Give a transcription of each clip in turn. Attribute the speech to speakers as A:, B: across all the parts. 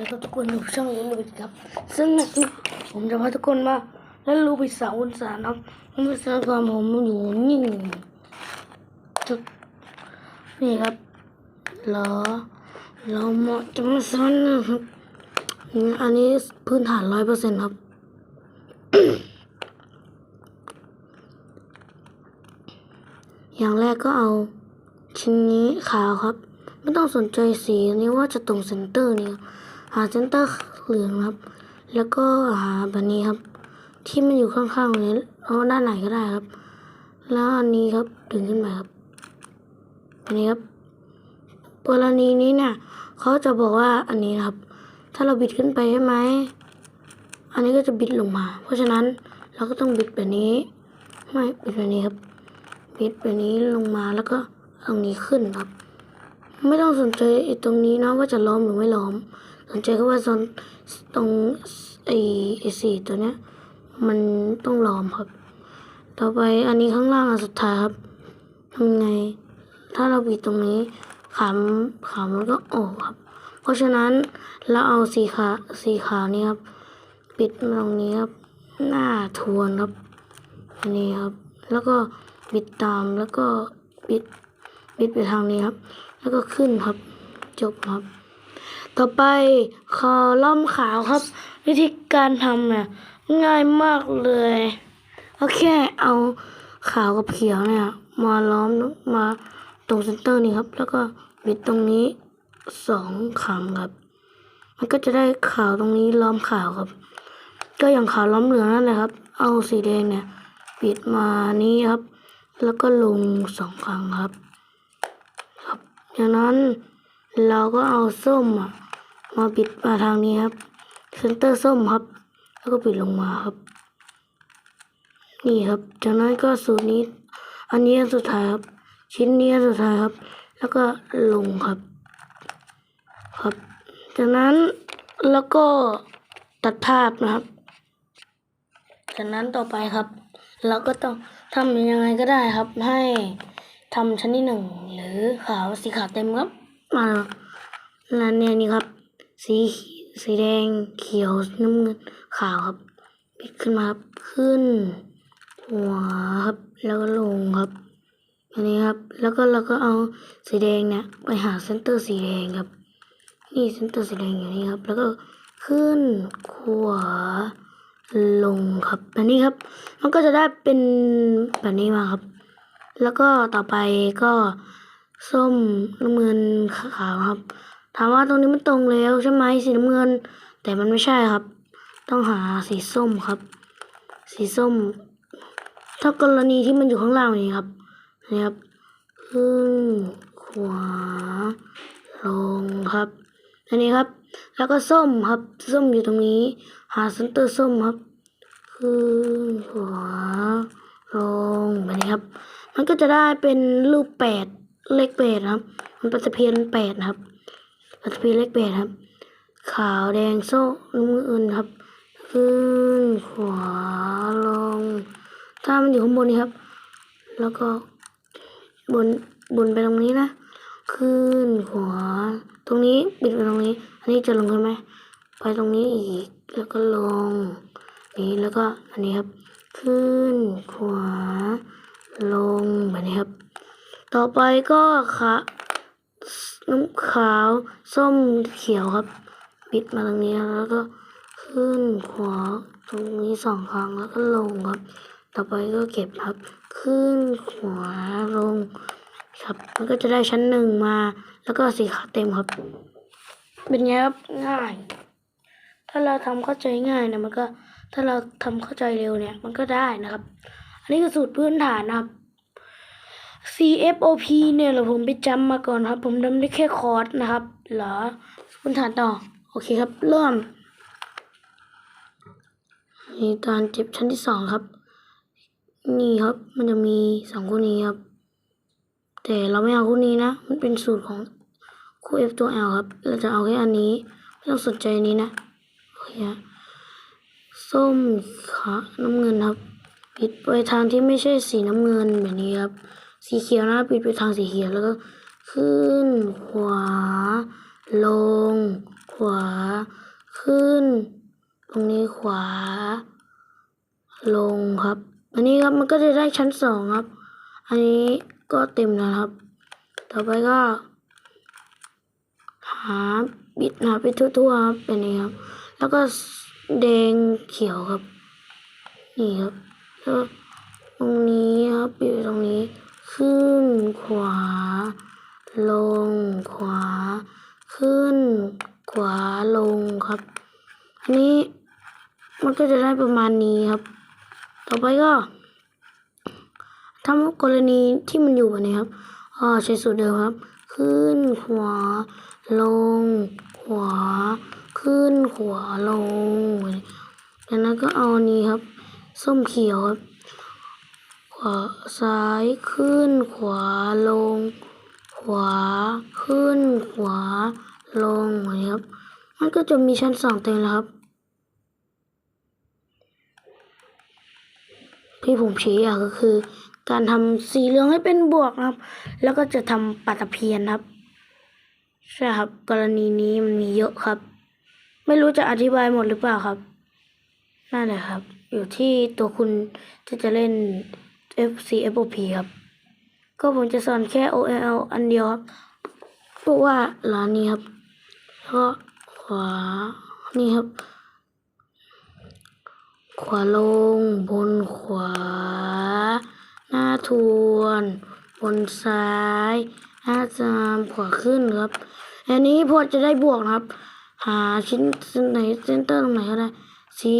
A: ดีครับทุกคนอยู่ช่องเรียนรู้บิดครับ ซึ่งในคลิปผมจะพาทุกคนมาเล่นรูบิดสาวอุตสาหครับรูบิดสาวความผมอยู่นิ่จุดนี่ครับเหรอเรามาะจะมาสอนนะครับอันนี้พื้นฐานร้อยเปอร์เซ็นต์ครับอย่างแรกก็เอาชิ้นนี้ขาวครับ ไม่ต้องสนใจสีนี้ว่าจะตรงเซนเตอร์นี่ครับ หาเซนเตอร์เหลืองครับ แล้วก็หาแบบนี้ครับ ที่มันอยู่ข้างๆนี้เอาด้านไหนก็ได้ครับ แล้วอันนี้ครับดึงขึ้นมาครับอันนี้ครับกรณีนี้เนี่ยเขาจะบอกว่าอันนี้นครับ ถ้าเราบิดขึ้นไปใช่ไหมอันนี้ก็จะบิดลงมา เพราะฉะนั้นเราก็ต้องบิดแบบนี้ไม่บิดแบบนี้ครับ บิดแบบนี้ลงมาแล้วก็ตรงนี้ขึ้นครับ ไม่ต้องสนใจตรงนี้นะว่าจะล้อมหรือไม่ล้อม สนใจก็ว่าตรงตรงไอ้ไอสีตัวเนี้ยมันต้องล้อมครับ ต่อไปอันนี้ข้างล่างอันสุดท้ายครับทำไง ถ้าเราบิดตรงนี้ขามขามมันก็ออกครับ เพราะฉะนั้นเราเอาสีขาวสีขาวนี้ครับ ปิดตรงนี้ครับ หน้าทวนครับนนี้ครับ แล้วก็บิดตามแล้วก็บิดบิดไปทางนี้ครับ แล้วก็ขึ้นครับ จบครับ ต่อไปคอล่อมขาวครับ วิธีการทำเนี่ยง่ายมากเลยก็แค่เอาขาวกับเขียวเนี่ย มาล้อมมาตรงเซนเตอร์นี่ครับ แล้วก็บิดตรงนี้สองครั้งครับ มันก็จะได้ขาวตรงนี้ล้อมขาวครับ ก็อย่างขาวล้อมเหลืองนั่นแหละครับ เอาสีแดงเนี่ยปิดมานี้ครับ แล้วก็ลงสองครั้งครับ ครับจากนั้น เราก็เอาส้มมาปิดมาทางนี้ครับ เซนเตอร์ส้มครับ แล้วก็ปิดลงมาครับ นี่ครับ จากนั้นก็สูตรนี้ อันนี้อันสุดท้ายครับ ชิ้นนี้อันสุดท้ายครับ แล้วก็ลงครับ ครับ จากนั้นแล้วก็ตัดภาพนะครับ จากนั้นต่อไปครับ เราก็ต้องทำยังไงก็ได้ครับ ให้ทำชั้นที่หนึ่งหรือขาวสีขาวเต็มครับ มาแล้วเนี่ยนี่ครับ สีสีแดงเขียวน้ำเงินขาวครับปิดขึ้นมาครับขึ้น หัวครับแล้วก็ลงครับอันนี้ครับ แล้วก็เราก็เอาสีแดงเนี่ยไปหาเซนเตอร์สีแดงครับ นี่เซนเตอร์สีแดงอยู่นี่ครับ แล้วก็ขึ้นขวาลงครับแบบนี้ครับ มันก็จะได้เป็นแบบนี้มาครับ แล้วก็ต่อไปก็ ส้มน้ำเงินขาวครับ ถามว่าตรงนี้มันตรงแล้วใช่ไหมสีน้ำเงิน แต่มันไม่ใช่ครับ ต้องหาสีส้มครับ สีส้ม ถ้ากรณีที่มันอยู่ข้างล่างนี้ครับนี่ครับขึ้นขวาลงครับอันนี้ครับ แล้วก็ส้มครับส้มอยู่ตรงนี้ หาเซนเตอร์ส้มครับขึ้นขวาลงแบบนี้ครับ มันก็จะได้เป็นรูปแปด เลขแปดครับ มันป็นตะเพียนแปดครับตะเพียนเลขแปดครับ ขาวแดงส้มน้ำเงินครับ ขึ้นขวาลง ถ้ามันอยู่ข้างบนนี้ครับ แล้วก็บนบนไปตรงนี้นะ ขึ้นขวา ตรงนี้ปิดไปตรงนี้ อันนี้จะลงใช่ไหม ไปตรงนี้อีก แล้วก็ลง นี้แล้วก็อันนี้ครับ ขึ้นขวาลงแบบนี้ครับ ต่อไปก็ขาน้ำขาวส้มเขียวครับปิดมาตรงนี้แล้วก็ขึ้นขวาตรงนี้สองครั้งแล้วก็ลงครับ ต่อไปก็เก็บครับ ขึ้นขวาลง ครับ มันก็จะได้ชั้นหนึ่งมา แล้วก็สีขาวเต็มครับ เป็นไงครับง่าย ถ้าเราทำเข้าใจง่ายเนี่ยมันก็ถ้าเราทำเข้าใจเร็วเนี่ย มันก็ได้นะครับ อันนี้คือสูตรพื้นฐานนะครับ CFOP เนี่ยเราผมไปจำมาก่อนครับ ผมจำได้แค่คอร์สนะครับ เหรอพื้นฐานต่อ โอเคครับ เริ่มนี่ตอนเจ็บชั้นที่สองครับ นี่ครับมันจะมีสองคู่นี้ครับ แต่เราไม่เอาคู่นี้นะ มันเป็นสูตรของคู่ F ตัว L ครับ เราจะเอาแค่อันนี้ ไม่ต้องสนใจนี้นะ โอเคครับส้มขาน้ำเงินครับปิดไปทางที่ไม่ใช่สีน้ำเงินแบบนี้ครับ สีเขียวนะปิดไปทางสีเขียวแล้วก็ขึ้น ขวา ลง ขวา ขึ้น ตรงนี้ขวา ลงครับ อันนี้ครับมันก็จะได้ชั้นสองครับ อันนี้ก็เต็มแล้วครับ ต่อไปก็ หาบิดหาไปทั่วๆครับเป็นนี้ครับ แล้วก็แดงเขียวครับ นี่ครับแล้วตรงนี้ครับบิดไปตรงนี้ ขึ้นขวา ลงขวา ขึ้นขวาลงครับ อันนี้มันก็จะได้ประมาณนี้ครับ ต่อไปก็ทำกรณีที่มันอยู่แบบนี้ครับอ่าใช้สูตรเดิมครับ ขึ้นขวา ลง ขวา ขึ้นขวาลงจากนั้นก็เอานี้ครับ ส้มเขียวครับ วาซ้ายขึ้นขวาลง ขวาขึ้นขวาลงนี้ครับมันก็จะมีชั้นสองเต็มแล้วครับที่ผมชี้อะก็คือ การทำสีเหลืองให้เป็นบวกนะครับ แล้วก็จะทำปัตเพียนครับใช่ครับ กรณีนี้มันมีเยอะครับ ไม่รู้จะอธิบายหมดหรือเปล่าครับนั่นแหละครับ อยู่ที่ตัวคุณที่จะเล่น FC FOP ครับ ก็ผมจะสอนแค่ OL อันเดียวครับเพราะว่าร้านนี้ครับแล้วก็ขวานี่ครับ ขวาลง บนขวา หน้าทวน บนซ้ายหน้าจามขวาขึ้นครับ อันนี้พอจะได้บวกนะครับ หาชิ้นไหนเซนเตอร์ตรงไหนก็ได้สี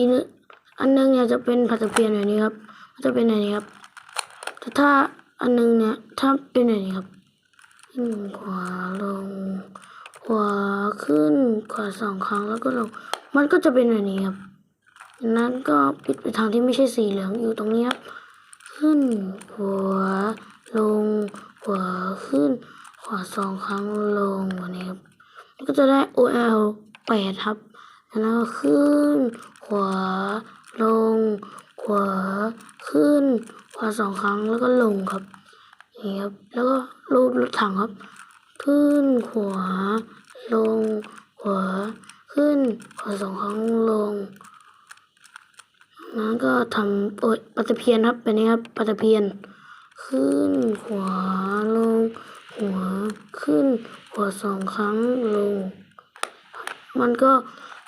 A: อันนึงเนี่ยจะเป็นผัดเพียนแบบนี้ครับ จะเป็นแบบนี้ครับ แต่ถ้าอันนึงเนี่ย ถ้าเป็นแบบนี้ครับขึ้นขวาลง ขวาขึ้นขวาสองครั้งแล้วก็ลง มันก็จะเป็นแบบนี้ครับจากนั้นก็ปิดไปทางที่ไม่ใช่สีเหลืองอยู่ตรงนี้ครับ ขึ้นขวาลง ขวาขึ้น ขวาสองครั้งลงแบบนี้ครับมันก็จะได้ OL แปดครับจากนั้นก็ขึ้น ขวาลง ขวาขึ้น วาสองครั้งแล้วก็ลงครับนี่ครับ แล้วก็รูปรถถังครับ ขึ้นขวา ลงขวา ขึ้นขวาสองครั้งลงนั้นก็ทำโอ้ยปัตะเพียนครับแบบนี้ครับปัตตะเพียน ขึ้นขวาลงหัวขึ้นหัวสองครั้งลง มันก็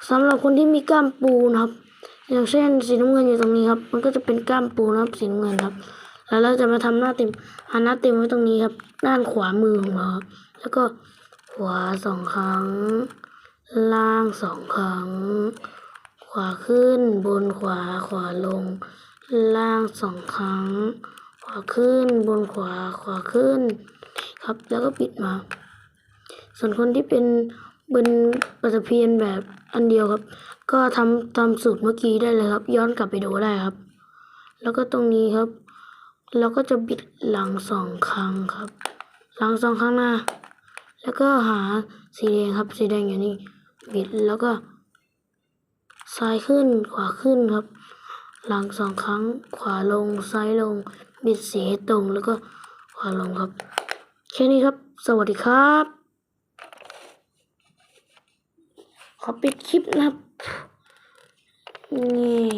A: สำหรับคนที่มีกล้ามปูนะครับ อย่างเช่นสีน้ำเงินอยู่ตรงนี้ครับ มันก็จะเป็นกล้ามปูนะครับสีน้ำเงินครับ แล้วเราจะมาทำหน้าเต็มหาหน้าเต็มไว้ตรงนี้ครับ ด้านขวามือของเราครับแล้วก็ขวาสองครั้ง ล่างสองครั้ง ขวาขึ้นบนขวาขวาลง ล่างสองครั้ง ขวาขึ้นบนขวาขวาขึ้น ครับแล้วก็ปิดมา ส่วนคนที่เป็นเป็นปัตตะเพียนแบบอันเดียวครับก็ทำตามสูตรเมื่อกี้ได้เลยครับ ย้อนกลับไปดูได้ครับ แล้วก็ตรงนี้ครับ เราก็จะบิดหลังสองครั้งครับ หลังสองครั้งหนะแล้วก็หาสีแดงครับ สีแดงอยู่นี่บิดแล้วก็ซ้ายขึ้นขวาขึ้นครับ หลังสองครั้งขวาลงซ้ายลง บิดสีตรงแล้วก็ขวาลงครับ แค่นี้ครับ สวัสดีครับ ขอปิดคลิปนะครับนี่